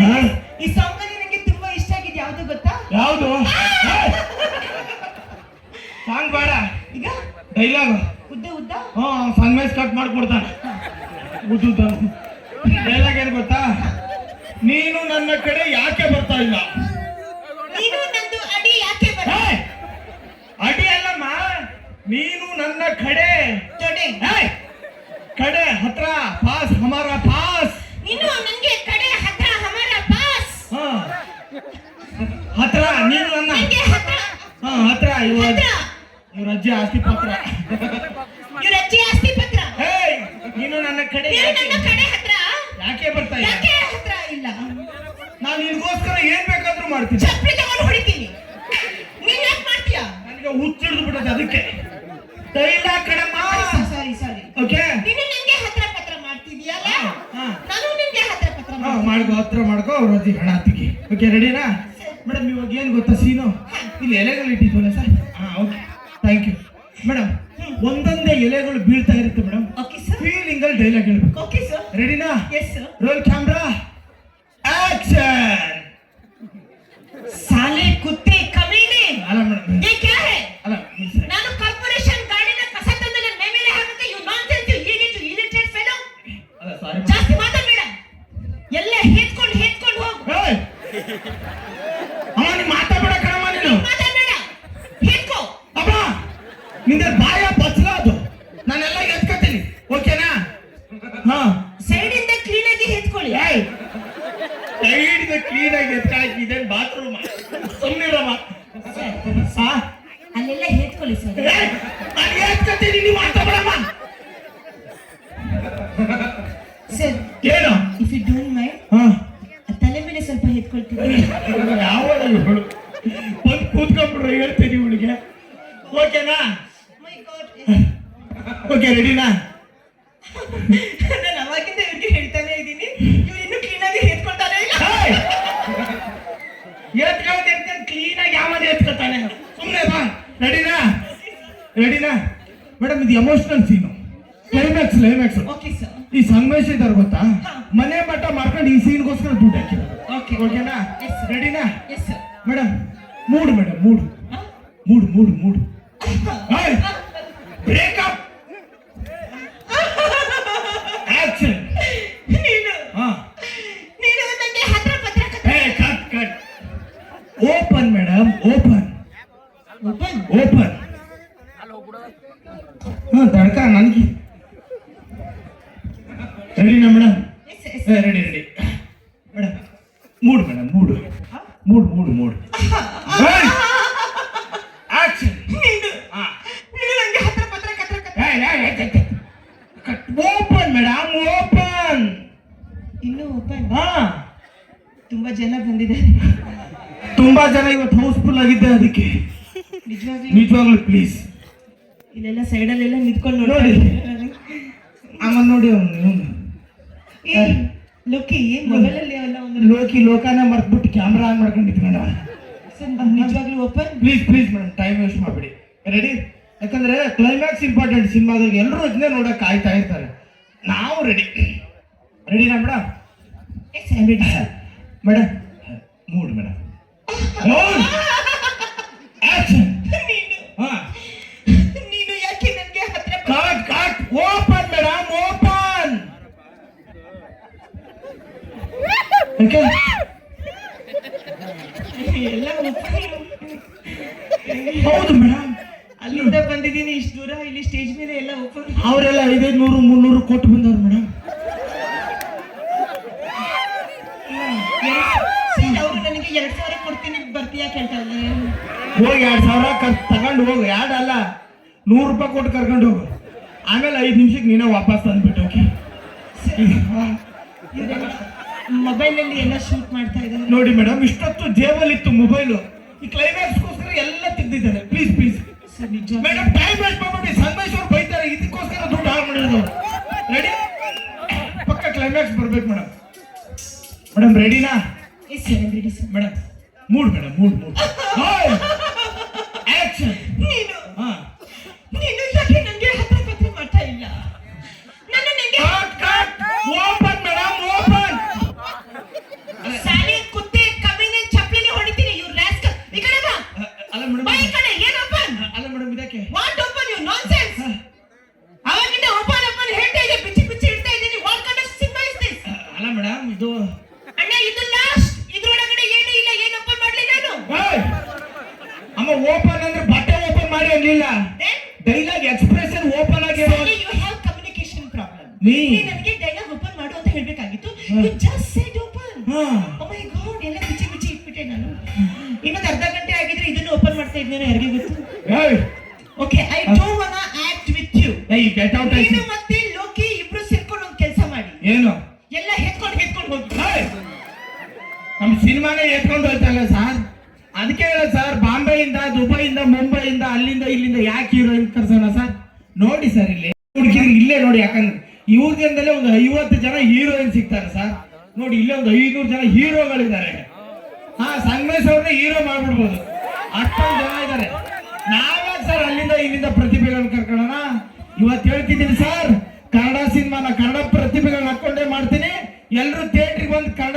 ಹಾ? ಈ ಸಾಂಗ್ ನನಗೆ ತುಂಬಾ ಇಷ್ಟ ಆಗಿದೆ ಯಾವ್ದು ಗೊತ್ತಾ? ಯಾವುದು? ಸಾಂಗ್ ಬೇಡ. ಈಗ? ಡೈಲಾಗ್ ಉದ್ದ ಉದ್ದ? ಹ್ಞೂ ಸನ್ಮೇಸ್ ಕಟ್ ಮಾಡ್ಕೊಡ್ತಾನೆ. ಉದ್ದ ಡೈಲಾಗ್ ಏನು ಗೊತ್ತಾ? ನೀನು ನನ್ನ ಕಡೆ ಯಾಕೆ ಬರ್ತಾ ಇಲ್ಲ? ನೀನು ನಂದು ಅಡಿ ಯಾಕೆ ಬರ ಹೇ! ಅಡಿ ಅಲ್ಲಮ್ಮ. ನೀನು ನನ್ನ ಕಡೆ. ಹೇ! ಕಡೆ ಹತ್ರ ಪಾಸ್ ಹಮಾರ ಪಾಸ್. ಹತ್ರ ಇವ ಹತ್ರ ಇವ್ರ ಅಜ್ಜಿ ಆಸ್ತಿ ಪತ್ರ. ಇವ್ರ ಅಜ್ಜಿ ಆಸ್ತಿ ಪತ್ರ. ನೀನು ನನ್ನ ಕಡೆ ಹತ್ರ? ಯಾಕೆ ಬರ್ತಾ ಯಾಕೆ ಹತ್ರ ಇಲ್ಲ? ನಾನು ನಿನ್ಗೋಸ್ಕರ ಏನ್ ಬೇಕಾದ್ರೂ ಮಾಡ್ತೀನಿ. ಚಪ್ಪಲಿ ತಗೊಂಡು ಹೊಡಿತೀನಿ. ನೀನ್ ಯಾಕೆ ಮಾಡ್ತೀಯಾ? ನನಗೆ ಹುಚ್ಚಿಡ್ದು ಬಿಡೋದು ಅದಕ್ಕೆ. ತೈಲ ಕಡಮ್ಮ ಸಾರಿ ಸಾರಿ ಓಕೆ? ನೀನು ನಂಗೆ ಹತ್ರ ಪತ್ರ ಮಾಡ್ತಿದ್ಯಲ್ಲ. ನಾನು ನಿನ್ಗೆ ಹತ್ರ ಪತ್ರ ಮಾಡ್ಕೋ ಹತ್ರ ಮಾಡ್ಕೋ ಅವ್ರ ಅಜ್ಜಿ ಹಣ ಹತ್ತಿಗೆ ಓಕೆ ರೆಡಿನಾ? ಮೇಡಮ್ ಇವಾಗ ಏನ್ ಗೊತ್ತಾ ಸೀನು? ಇಲ್ಲಿ ಎಲೆಗಳು ಇಟ್ಟಿದ್ವಲ್ಲ ಸರ್? ಹಾಂ ಓಕೆ ಥ್ಯಾಂಕ್ ಯು ಮೇಡಮ್ ಒಂದೊಂದೇ ಎಲೆಗಳು ಬೀಳ್ತಾ ಇರುತ್ತೆ ಮೇಡಮ್ ಓಕೆ ಸರ್ ಫೀಲಿಂಗ್ ಅಲ್ಲಿ ಡೈಲಾಗ್ ಹೇಳ್ಬೇಕು ಓಕೆ ಸರ್ ರೆಡಿನಾ yes sir roll camera action ಸಾಲೆ ಕುತ್ತೆ ಕಮೀನೆ. ಅಲ್ಲ ಮೇಡಮ್ ಏ ಕ್ಯಾ ಹೈ? ಅಲ್ಲ ನಾನು ಕಾರ್ಪೊರೇಷನ್ ಗಾಡಿನ ಕಸ ತಂದು ನನ್ನ ಮೇಲೆ ಹಾಕುತ್ತೆ. You nonsense you idiot you illiterate fellow ಅಲ್ಲ ಸಾರಿ ಜಾಸ್ತಿ ಮಾತಾಡಬೇಡ ಎಲ್ಲ ಹೇತ್ಕೊಂಡು ಹೇತ್ಕೊಂಡು ಹೋಗು. ಅವನು ಮಾತಾಡ ಸೈಡ್ ಕ್ಲೀನಾಗಿ ಎತ್ತಾಕಿದೆ ಬಾತ್ರೂಮ್ ಸುಮ್ಮನಿರಮ್ಮ ಹಾ ಅಲ್ಲೆಲ್ಲ ಹೇತ್ಕೊಳ್ಳಿ ಸರ್. ನಾನ್ ಎತ್ಕೊತೀನಿ ನೀವು ಮಾತಾಡ್ಬೇಡಮ್ಮ ಸರ್ ಏನು? ಇಫ್ ಯು ಡೋಂಟ್ ಮೈಂಡ್ ಹಾ. ತಲೆ ಮೇಲೆ ಸ್ವಲ್ಪ ಹೇತ್ಕೊಳ್ತೀನಿ ಯಾವ ಇವಳು ಬಂದು ಕೂತ್ಕೊಂಡ್ಬಿಡ್ರು ಹೇಳ್ತೀನಿ ಇವಳಿಗೆ. ಓಕೆನಾ ಮೈ ಓಕೆ ರೆಡಿನಾ ರೆಡಿನಾ ರೆಡಿನಾ ಮೇಡಮ್ ಇದು emotional scene climax climax okay sir ಈ ಸಂಗಮೇಶ್ ಇದ್ದಾರೆ ಗೊತ್ತಾ. ಮನೆ ಮಟ್ಟ ಮಾಡ್ಕೊಂಡು ಈ ಸೀನ್ಗೋಸ್ಕರ ದುಡ್ಡು ಹಾಕಿದ್ರು ಓಕೆ ಓಕೆನಾ? ಎಸ್ ರೆಡಿನಾ yes sir madam mood madam mood. Mood mood mood. Breakup action open madam open open open ಹಾ ತಡ್ಕ ನನಗೆ. ರೆಡಿನಾ madam yes yes ready ready madam mood madam mood. Mood mood mood. ಆಚೆ. ಹಾ. ಕತ್ರ ಓಪನ್ ಮೇಡಮ್ ಓಪನ್. ಇನ್ನು open? ಹಾ. ತುಂಬಾ ಜನ ಬಂದಿದ್ದಾರೆ. ತುಂಬಾ ಜನ ಇವತ್ತು ಹೌಸ್ಫುಲ್ ಆಗಿದ್ದೆ ಅದಕ್ಕೆ. ನಿಜವಾಗ್ಲೂ? ಪ್ಲೀಸ್ ಇಲ್ಲೆಲ್ಲ ಸೈಡಲ್ಲೆಲ್ಲ ನಿಂತ್ಕೊಂಡು ನೋಡಿ. ಆಮೇಲೆ ನೋಡಿ ಅವನು ಲೋಕಿ ಮೊಬೈಲಲ್ಲಿ ಎಲ್ಲ ಒಂದು ಲೋಕಿ? ಲೋಕಾನ ಮರ್ತ್ಬಿಟ್ಟು ಕ್ಯಾಮ್ರಾ ಆನ್ ಮಾಡ್ಕೊಂಡು ಇಟ್ಕೊಂಡ ನಿಜವಾಗ್ಲೂ open please please madam time waste ಮಾಡಬೇಡಿ. ರೆಡಿ ಯಾಕಂದ್ರೆ ಕ್ಲೈಮ್ಯಾಕ್ಸ್ ಇಂಪಾರ್ಟೆಂಟ್ ಸಿನಿಮಾದಾಗ ಎಲ್ಲರೂ ಇದನ್ನೇ ನೋಡಕ್ ಕಾಯ್ತಾ ಇರ್ತಾರೆ. ನಾವು ರೆಡಿ ರೆಡಿನಾ madam madam mood madam okay ಎಲ್ಲ ಹೌದು ಮೇಡಮ್. ಅಲ್ಲಿಂದ ಬಂದಿದ್ದೀನಿ ಇಷ್ಟು ದೂರ ಇಲ್ಲಿ ಸ್ಟೇಜ್ ಮೇಲೆ ಎಲ್ಲ ಓಪನ್ ಅವರೆಲ್ಲ ಐದೈದು ನೂರು ಮುನ್ನೂರು ಕೊಟ್ಟು ಬಂದವ್ರು ಮೇಡಮ್. ಅವರು ನನಗೆ ಎರಡ್ ಸಾವಿರ ಕೊಡ್ತೀನಿ ಬರ್ತೀಯಾ ಕೇಳ್ತಾ ಇದ್ದಾರೆ ಹೋಗಿ ಎರಡ್ ಸಾವಿರ ಕರ್ ತಗೊಂಡು ಹೋಗು ಎರಡು ಅಲ್ಲ. ನೂರು ರೂಪಾಯಿ ಕೊಟ್ಟು ಕರ್ಕೊಂಡು ಹೋಗು. ಆಮೇಲೆ ಐದು ನಿಮಿಷಕ್ಕೆ ನೀನೇ ವಾಪಸ್ ತಂದ್ಬಿಟ್ಟು ಓಕೆ ಮೊಬೈಲ್ ಅಲ್ಲಿ ಎಲ್ಲ ಶೂಟ್ ಮಾಡ್ತಾ ಇದ್ದಾರೆ. ನೋಡಿ ಮೇಡಮ್ ಇಷ್ಟೊತ್ತು ಜೇಬಲ್ಲಿತ್ತು ಮೊಬೈಲು ಈ ಕ್ಲೈಮ್ಯಾಕ್ಸ್ಗೋಸ್ಕರ ಎಲ್ಲ ತೆಗ್ದಿದ್ದಾರೆ. ಪ್ಲೀಸ್ ಪ್ಲೀಸ್ ಸರ್ ನಿಜ. ಮೇಡಮ್ ಟೈಮ್ ವೇಸ್ಟ್ ಮಾಡ್ಬಿಡಿ ಸಂದೇಶ್ ಅವ್ರು ಬೈತಾರೆ. ಇದಕ್ಕೋಸ್ಕರ ದುಡ್ಡು ಹಾಳು ಮಾಡಿರೋದು ರೆಡಿ ಪಕ್ಕ ಕ್ಲೈಮ್ಯಾಕ್ಸ್ ಬರ್ಬೇಕು ಮೇಡಮ್ ಮೇಡಮ್ ರೆಡಿನಾ yes sir ready sir madam mood madam mood mood. ಇರ್ಲಿಲ್ಲ? ಡೈಲಾಗ್ ಎಕ್ಸ್ಪ್ರೆಷನ್ ಓಪನ್ ಆಗಿರೋ ಯು ಹ್ಯಾವ್ ಕಮ್ಯುನಿಕೇಶನ್ ಪ್ರಾಬ್ಲಮ್. ನೀ ನನಗೆ ಡೈಲಾಗ್ ಓಪನ್ ಮಾಡು ಅಂತ ಹೇಳಬೇಕಾಗಿತ್ತು. You just said open oh my god ಎಲ್ಲ ಬಿಚ್ಚಿ ಬಿಚ್ಚಿ ಇಟ್ಬಿಟ್ಟೆ ನಾನು. ಇನ್ನೊಂದು ಅರ್ಧ ಗಂಟೆ ಆಗಿದ್ರೆ ಇದನ್ನು ಓಪನ್ ಮಾಡ್ತಾ ಇದ್ದೇನೆ ಯಾರಿಗೆ ಗೊತ್ತು. Okay I don't want act with you hey get out ನೀನು ಮತ್ತೆ ಲೋಕಿ ಇಬ್ರು ಸೇರ್ಕೊಂಡು ಒಂದು ಕೆಲಸ ಮಾಡಿ. ಏನು? ಎಲ್ಲ ಹೆತ್ಕೊಂಡು ಹೆತ್ಕೊಂಡು ಹೋಗಿ. ನಮ್ಮ ನಮ್ ಸಿನಿಮಾನೇ ಎತ್ಕೊಂಡು ಹೋಯ್ತಲ್ಲ ಸರ್? ಅದಕ್ಕೆ ಸರ್, ಬಾಂಬೆಯಿಂದ, ದುಬೈಯಿಂದ, ಮುಂಬೈಯಿಂದ, ಅಲ್ಲಿಂದ, ಇಲ್ಲಿಂದ ಯಾಕೆ ಹೀರೋಯಿನ್ ಕರ್ಸೋಣ ಸರ್? ನೋಡಿ ಸರ್ ಇಲ್ಲಿ. ಹುಡುಗಿರು ಇಲ್ಲೇ ನೋಡಿ, ಯಾಕಂದ್ರೆ ಇವ್ರ ದಿನದಲ್ಲೇ ಒಂದು ಐವತ್ತು ಜನ ಹೀರೋಯಿನ್ ಸಿಗ್ತಾರೆ ಸರ್. ನೋಡಿ, ಇಲ್ಲೇ ಒಂದು ಐನೂರು ಜನ ಹೀರೋಗಳಿದ್ದಾರೆ. ಹಾ, ಸಂಗಮೇಶ್ ಅವ್ರನ್ನ ಹೀರೋ ಮಾಡ್ಬಿಡ್ಬೋದು. ಅಷ್ಟೊಂದು ಜನ ಇದ್ದಾರೆ. ನಾವೇ ಸರ್ ಅಲ್ಲಿಂದ ಇಲ್ಲಿಂದ ಪ್ರತಿಭೆಗಳನ್ನ ಕರ್ಕೊಳ್ಳೋಣ? ಇವತ್ತು ಹೇಳ್ತಿದ್ದೀನಿ ಸರ್, ಕನ್ನಡ ಸಿನಿಮಾನ ಕನ್ನಡ ಪ್ರತಿಭೆಗಳನ್ನ ಹಾಕೊಂಡೇ ಮಾಡ್ತೀನಿ. ಎಲ್ಲರೂ ಥಿಯೇಟ್ರಿಗೆ ಬಂದು ಕನ್ನಡ